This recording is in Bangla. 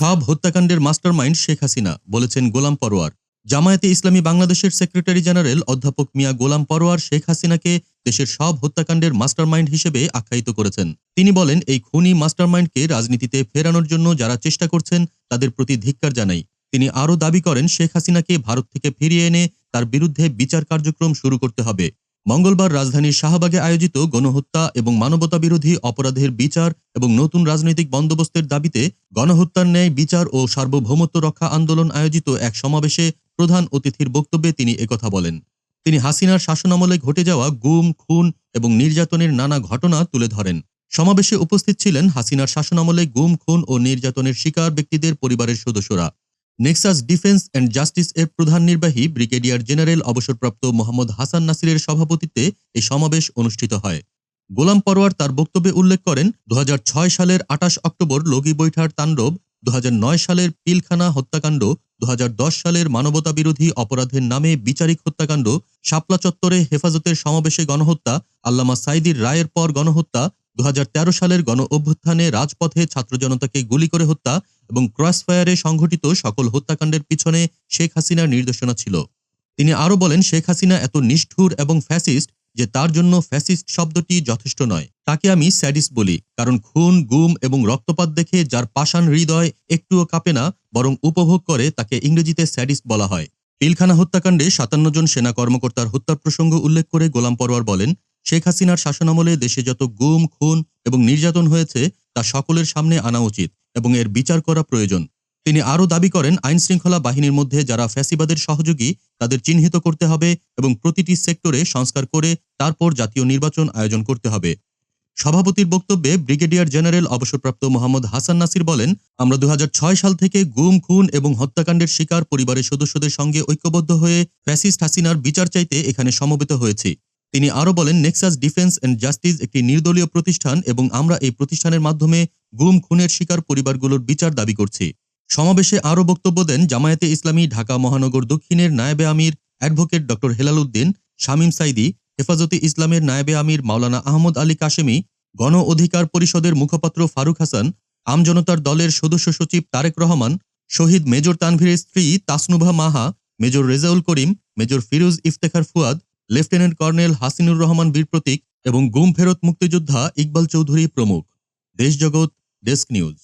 সব হত্যাকাণ্ডের মাস্টারমাইন্ড শেখ হাসিনা, বলেছেন গোলাম পরোয়ার। জামায়াতে ইসলামী বাংলাদেশের সেক্রেটারি জেনারেল অধ্যাপক মিয়া গোলাম পরোয়ার শেখ হাসিনাকে দেশের সব হত্যাকাণ্ডের মাস্টারমাইন্ড হিসেবে আখ্যায়িত করেছেন। তিনি বলেন, এই খুনি মাস্টারমাইন্ডকে রাজনীতিতে ফেরানোর জন্য যারা চেষ্টা করছেন, তাদের প্রতি ধিক্কার জানাই। তিনি আরও দাবি করেন, শেখ হাসিনাকে ভারত থেকে ফিরিয়ে এনে তার বিরুদ্ধে বিচার কার্যক্রম শুরু করতে হবে। মঙ্গলবার রাজধানীর শাহবাগে আয়োজিত গণহত্যা এবং মানবতা বিরোধী অপরাধের বিচার এবং নতুন রাজনৈতিক বন্দোবস্তের দাবিতে গণহত্যার ন্যায় বিচার ও সার্বভৌমত্ব রক্ষা আন্দোলন আয়োজিত এক সমাবেশে প্রধান অতিথির বক্তব্যে তিনি একথা বলেন। তিনি হাসিনার শাসনামলে ঘটে যাওয়া গুম, খুন এবং নির্যাতনের নানা ঘটনা তুলে ধরেন। সমাবেশে উপস্থিত ছিলেন হাসিনার শাসনামলে গুম, খুন ও নির্যাতনের শিকার ব্যক্তিদের পরিবারের সদস্যরা। নেক্সাস ডিফেন্স অ্যান্ড জাস্টিস এর প্রধান নির্বাহী ব্রিগেডিয়ার জেনারেল অবসরপ্রাপ্ত মোহাম্মদ হাসান নাসিরের সভাপতিত্বে এই সমাবেশ অনুষ্ঠিত হয়। গোলাম পরোয়ার তার বক্তব্যে উল্লেখ করেন দু হাজার ছয় সালের আঠাশ অক্টোবর লগি বৈঠার তাণ্ডব দু হাজার নয় সালের পিলখানা হত্যাকাণ্ড দু হাজার দশ সালের মানবতা বিরোধী অপরাধের নামে বিচারিক হত্যাকাণ্ড, শাপলা চত্বরে হেফাজতের সমাবেশে গণহত্যা, আল্লামা সাইদির রায়ের পর গণহত্যা দু হাজার তেরো সালের গণ অভ্যুত্থানে রাজপথে ছাত্র জনতাকে গুলি করে হত্যা এবং ক্রসফায়ারে সংঘটিত সকল হত্যাকাণ্ডের পিছনে শেখ হাসিনার নির্দেশনা ছিল। তিনি আরও বলেন, শেখ হাসিনা এত নিষ্ঠুর এবং ফ্যাসিস্ট যে তার জন্য ফ্যাসিস্ট শব্দটি যথেষ্ট নয়। তাকে আমি স্যাডিস বলি, কারণ খুন, গুম এবং রক্তপাত দেখে যার পাষাণ হৃদয় একটুও কাঁপে না, বরং উপভোগ করে তাকে ইংরেজিতে স্যাডিস বলা হয়। পিলখানা হত্যাকাণ্ডে সাতান্ন জন সেনা কর্মকর্তার হত্যার প্রসঙ্গ উল্লেখ করে গোলাম পরোয়ার বলেন শেখ হাসিনার শাসনামলে দেশে যত গুম, খুন এবং নির্যাতন হয়েছে, তা সকলের সামনে আনা উচিত এবং এর বিচার করা প্রয়োজন। তিনি আরও দাবি করেন আইন শৃঙ্খলা বাহিনীর মধ্যে যারা ফ্যাসিবাদের সহযোগী, তাদের চিহ্নিত করতে হবে এবং প্রতিটি সেক্টরে সংস্কার করে তারপর জাতীয় নির্বাচন আয়োজন করতে হবে। সভাপতির বক্তব্যে ব্রিগেডিয়ার জেনারেল অবসরপ্রাপ্ত মোহাম্মদ হাসান নাসির বলেন, আমরা দু হাজার ছয় সাল থেকে গুম, খুন এবং হত্যাকাণ্ডের শিকার পরিবারের সদস্যদের সঙ্গে ঐক্যবদ্ধ হয়ে ফ্যাসিস্ট হাসিনার বিচার চাইতে এখানে সমবেত হয়েছি। তিনি আরও বলেন নেক্সাস ডিফেন্স অ্যান্ড জাস্টিস একটি নির্দলীয় প্রতিষ্ঠান এবং আমরা এই প্রতিষ্ঠানের মাধ্যমে গুম, খুনের শিকার পরিবারগুলোর বিচার দাবি করছি। সমাবেশে আরও বক্তব্য দেন জামায়াতে ইসলামী, ঢাকা মহানগর দক্ষিণের নায়েবে আমির অ্যাডভোকেট ডক্টর হেলাল উদ্দিন, শামীম সাইদি, হেফাজতে ইসলামের নায়েবে আমির মাওলানা আহমদ আলী কাশেমি, গণ অধিকার পরিষদের মুখপাত্র ফারুক হাসান আমজনতার দলের সদস্য সচিব তারেক রহমান, শহীদ মেজর তানভীরের স্ত্রী Tasnuva Maha, major Rezaul Karim, major Firoz Iftekhar Fuad lieutenant colonel Hasinur Rahman Bir Protik এবং গুম ফেরত মুক্তিযোদ্ধা ইকবাল চৌধুরী প্রমুখ। Deshjagat desk news.